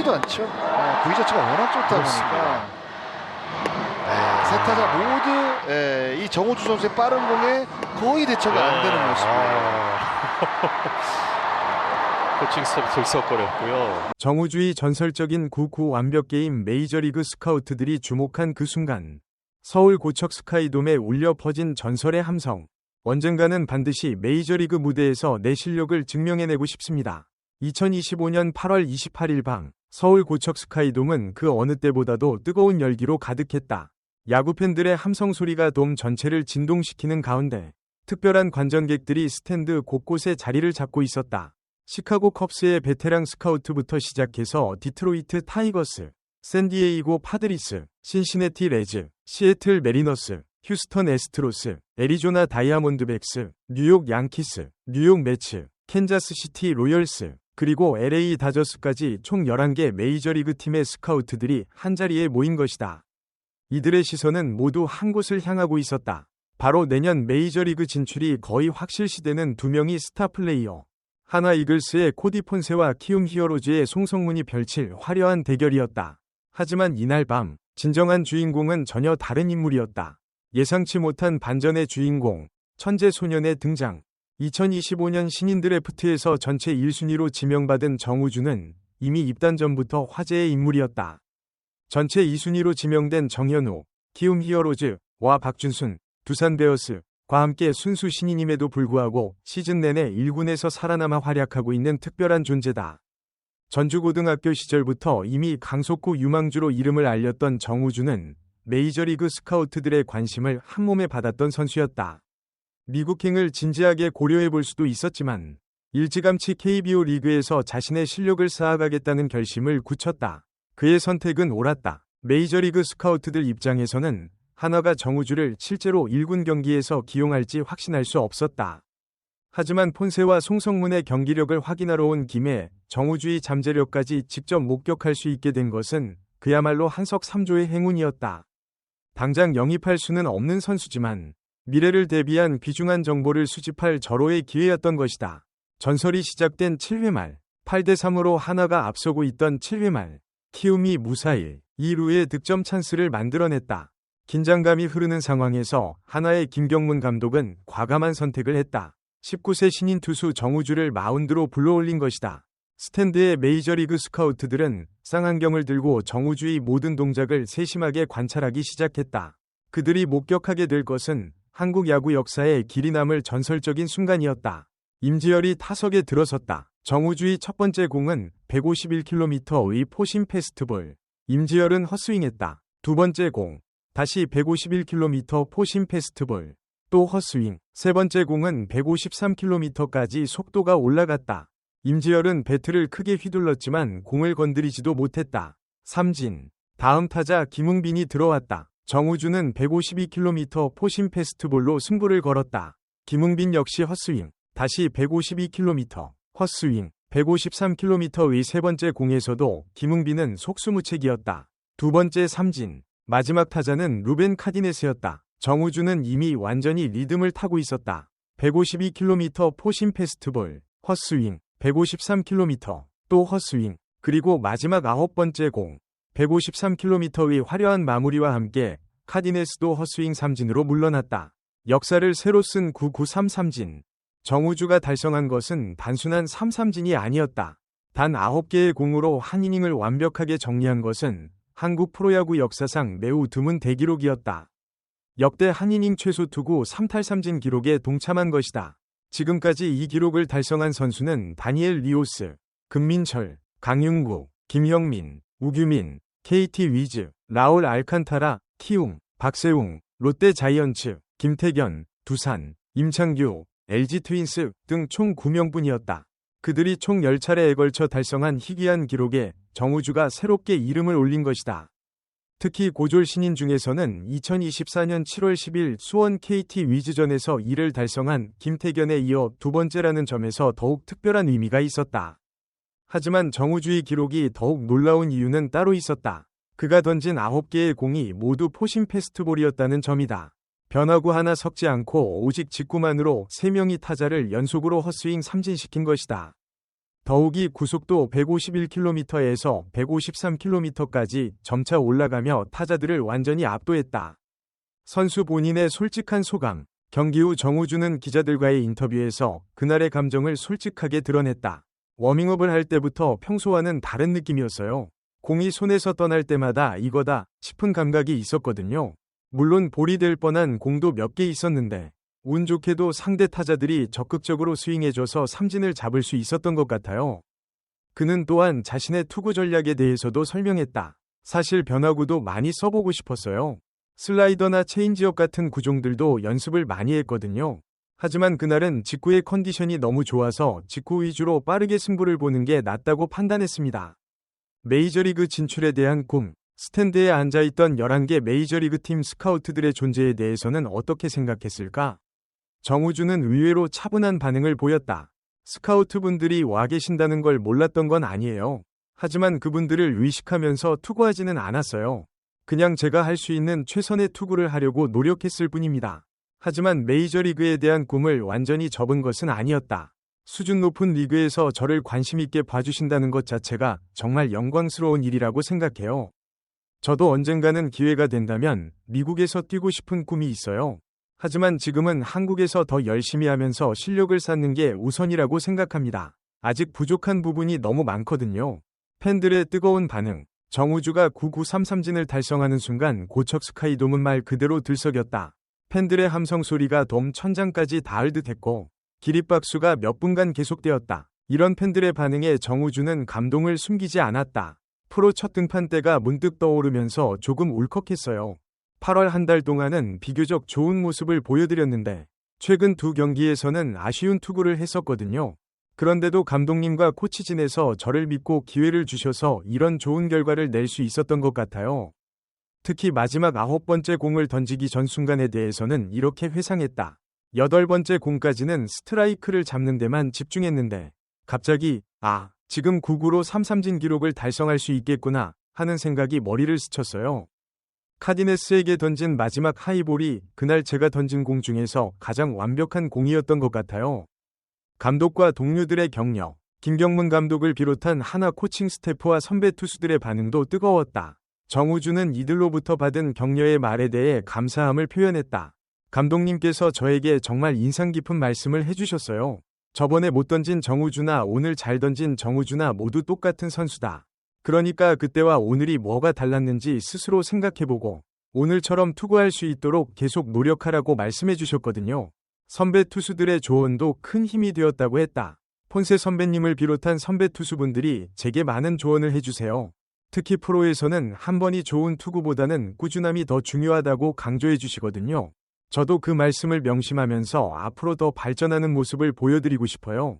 쉽지도 않죠. 어, 구위 자체가 워낙 좋다 보니까 네, 세 타자 모두 예, 이 정우주 선수의 빠른 공에 거의 대처가 안 되는 모습이에요. 아. 코칭 스텝 들썩거렸고요. 정우주의 전설적인 9구 완벽 게임 메이저리그 스카우트들이 주목한 그 순간 서울 고척 스카이돔에 울려 퍼진 전설의 함성. 언젠가는 반드시 메이저리그 무대에서 내 실력을 증명해내고 싶습니다. 2025년 8월 28일 밤 서울 고척 스카이돔은 그 어느 때보다도 뜨거운 열기로 가득했다. 야구 팬들의 함성 소리가 돔 전체를 진동시키는 가운데 특별한 관전객들이 스탠드 곳곳에 자리를 잡고 있었다. 시카고 컵스의 베테랑 스카우트부터 시작해서 디트로이트 타이거스, 샌디에이고 파드리스, 신시내티 레즈, 시애틀 메리너스, 휴스턴 에스트로스, 애리조나 다이아몬드백스, 뉴욕 양키스, 뉴욕 매츠, 캔자스 시티 로열스, 그리고 LA 다저스까지 총 11개 메이저리그 팀의 스카우트들이 한자리에 모인 것이다. 이들의 시선은 모두 한 곳을 향하고 있었다. 바로 내년 메이저리그 진출이 거의 확실시되는 두 명의 스타 플레이어. 하나 이글스의 코디 폰세와 키움 히어로즈의 송성문이 펼칠 화려한 대결이었다. 하지만 이날 밤 진정한 주인공은 전혀 다른 인물이었다. 예상치 못한 반전의 주인공, 천재 소년의 등장. 2025년 신인 드래프트에서 전체 1순위로 지명받은 정우주는 이미 입단 전부터 화제의 인물이었다. 전체 2순위로 지명된 정현우, 키움 히어로즈와 박준순, 두산 베어스과 함께 순수 신인임에도 불구하고 시즌 내내 1군에서 살아남아 활약하고 있는 특별한 존재다. 전주고등학교 시절부터 이미 강속구 유망주로 이름을 알렸던 정우주는 메이저리그 스카우트들의 관심을 한몸에 받았던 선수였다. 미국행을 진지하게 고려해 볼 수도 있었지만 일찌감치 KBO 리그에서 자신의 실력을 쌓아가겠다는 결심을 굳혔다. 그의 선택은 옳았다. 메이저리그 스카우트들 입장에서는 하나가 정우주를 실제로 1군 경기에서 기용할지 확신할 수 없었다. 하지만 폰세와 송성문의 경기력을 확인하러 온 김에 정우주의 잠재력까지 직접 목격할 수 있게 된 것은 그야말로 한석삼조의 행운이었다. 당장 영입할 수는 없는 선수지만 미래를 대비한 귀중한 정보를 수집할 절호의 기회였던 것이다. 전설이 시작된 7회 말, 8대 3으로 하나가 앞서고 있던 7회 말, 키움이 무사히 2루의 득점 찬스를 만들어냈다. 긴장감이 흐르는 상황에서 하나의 김경문 감독은 과감한 선택을 했다. 19세 신인 투수 정우주를 마운드로 불러올린 것이다. 스탠드의 메이저리그 스카우트들은 쌍안경을 들고 정우주의 모든 동작을 세심하게 관찰하기 시작했다. 그들이 목격하게 될 것은 한국 야구 역사에 길이 남을 전설적인 순간이었다. 임지열이 타석에 들어섰다. 정우주의 첫 번째 공은 151km의 포심 패스트볼. 임지열은 헛스윙했다. 두 번째 공. 다시 151km 포심 패스트볼. 또 헛스윙. 세 번째 공은 153km까지 속도가 올라갔다. 임지열은 배트를 크게 휘둘렀지만 공을 건드리지도 못했다. 삼진. 다음 타자 김웅빈이 들어왔다. 정우주는 152km 포심 패스트볼로 승부를 걸었다. 김웅빈 역시 헛스윙. 다시 152km. 헛스윙. 153km의 세 번째 공에서도 김웅빈은 속수무책이었다. 두 번째 삼진. 마지막 타자는 루벤 카디네스였다. 정우주는 이미 완전히 리듬을 타고 있었다. 152km 포심 패스트볼, 헛스윙, 153km, 또 헛스윙, 그리고 마지막 아홉 번째 공, 153km의 화려한 마무리와 함께 카디네스도 헛스윙 삼진으로 물러났다. 역사를 새로 쓴 993 삼진. 정우주가 달성한 것은 단순한 3삼진이 아니었다. 단 9개의 공으로 한 이닝을 완벽하게 정리한 것은 한국 프로야구 역사상 매우 드문 대기록이었다. 역대 한 이닝 최소 투구 3탈3진 기록에 동참한 것이다. 지금까지 이 기록을 달성한 선수는 다니엘 리오스, 금민철, 강윤구, 김형민, 우규민, KT 위즈, 라울 알칸타라, 키움, 박세웅, 롯데 자이언츠, 김태견, 두산, 임창규, LG 트윈스 등 총 9명뿐이었다. 그들이 총 10차례에 걸쳐 달성한 희귀한 기록에 정우주가 새롭게 이름을 올린 것이다. 특히 고졸 신인 중에서는 2024년 7월 10일 수원 KT 위즈전에서 이를 달성한 김태견에 이어 두 번째라는 점에서 더욱 특별한 의미가 있었다. 하지만 정우주의 기록이 더욱 놀라운 이유는 따로 있었다. 그가 던진 9개의 공이 모두 포심 패스트볼이었다는 점이다. 변화구 하나 섞지 않고 오직 직구만으로 3명이 타자를 연속으로 헛스윙 삼진시킨 것이다. 더욱이 구속도 151km에서 153km까지 점차 올라가며 타자들을 완전히 압도했다. 선수 본인의 솔직한 소감, 경기 후 정우주는 기자들과의 인터뷰에서 그날의 감정을 솔직하게 드러냈다. 워밍업을 할 때부터 평소와는 다른 느낌이었어요. 공이 손에서 떠날 때마다 이거다 싶은 감각이 있었거든요. 물론 볼이 될 뻔한 공도 몇 개 있었는데 운 좋게도 상대 타자들이 적극적으로 스윙해줘서 삼진을 잡을 수 있었던 것 같아요. 그는 또한 자신의 투구 전략에 대해서도 설명했다. 사실 변화구도 많이 써보고 싶었어요. 슬라이더나 체인지업 같은 구종들도 연습을 많이 했거든요. 하지만 그날은 직구의 컨디션이 너무 좋아서 직구 위주로 빠르게 승부를 보는 게 낫다고 판단했습니다. 메이저리그 진출에 대한 꿈, 스탠드에 앉아있던 11개 메이저리그 팀 스카우트들의 존재에 대해서는 어떻게 생각했을까? 정우주는 의외로 차분한 반응을 보였다. 스카우트 분들이 와 계신다는 걸 몰랐던 건 아니에요. 하지만 그분들을 의식하면서 투구하지는 않았어요. 그냥 제가 할 수 있는 최선의 투구를 하려고 노력했을 뿐입니다. 하지만 메이저리그에 대한 꿈을 완전히 접은 것은 아니었다. 수준 높은 리그에서 저를 관심 있게 봐주신다는 것 자체가 정말 영광스러운 일이라고 생각해요. 저도 언젠가는 기회가 된다면 미국에서 뛰고 싶은 꿈이 있어요. 하지만 지금은 한국에서 더 열심히 하면서 실력을 쌓는 게 우선이라고 생각합니다. 아직 부족한 부분이 너무 많거든요. 팬들의 뜨거운 반응. 정우주가 9933진을 달성하는 순간 고척 스카이돔은 말 그대로 들썩였다. 팬들의 함성 소리가 돔 천장까지 닿을 듯 했고, 기립박수가 몇 분간 계속되었다. 이런 팬들의 반응에 정우주는 감동을 숨기지 않았다. 프로 첫 등판 때가 문득 떠오르면서 조금 울컥했어요. 8월 한 달 동안은 비교적 좋은 모습을 보여드렸는데, 최근 두 경기에서는 아쉬운 투구를 했었거든요. 그런데도 감독님과 코치진에서 저를 믿고 기회를 주셔서 이런 좋은 결과를 낼 수 있었던 것 같아요. 특히 마지막 아홉 번째 공을 던지기 전 순간에 대해서는 이렇게 회상했다. 여덟 번째 공까지는 스트라이크를 잡는 데만 집중했는데, 갑자기, 아, 지금 9구로 3삼진 기록을 달성할 수 있겠구나 하는 생각이 머리를 스쳤어요. 카디네스에게 던진 마지막 하이볼이 그날 제가 던진 공 중에서 가장 완벽한 공이었던 것 같아요. 감독과 동료들의 격려, 김경문 감독을 비롯한 하나 코칭 스태프와 선배 투수들의 반응도 뜨거웠다. 정우주는 이들로부터 받은 격려의 말에 대해 감사함을 표현했다. 감독님께서 저에게 정말 인상 깊은 말씀을 해주셨어요. 저번에 못 던진 정우주나 오늘 잘 던진 정우주나 모두 똑같은 선수다. 그러니까 그때와 오늘이 뭐가 달랐는지 스스로 생각해보고 오늘처럼 투구할 수 있도록 계속 노력하라고 말씀해 주셨거든요. 선배 투수들의 조언도 큰 힘이 되었다고 했다. 폰세 선배님을 비롯한 선배 투수분들이 제게 많은 조언을 해주세요. 특히 프로에서는 한 번이 좋은 투구보다는 꾸준함이 더 중요하다고 강조해 주시거든요. 저도 그 말씀을 명심하면서 앞으로 더 발전하는 모습을 보여드리고 싶어요.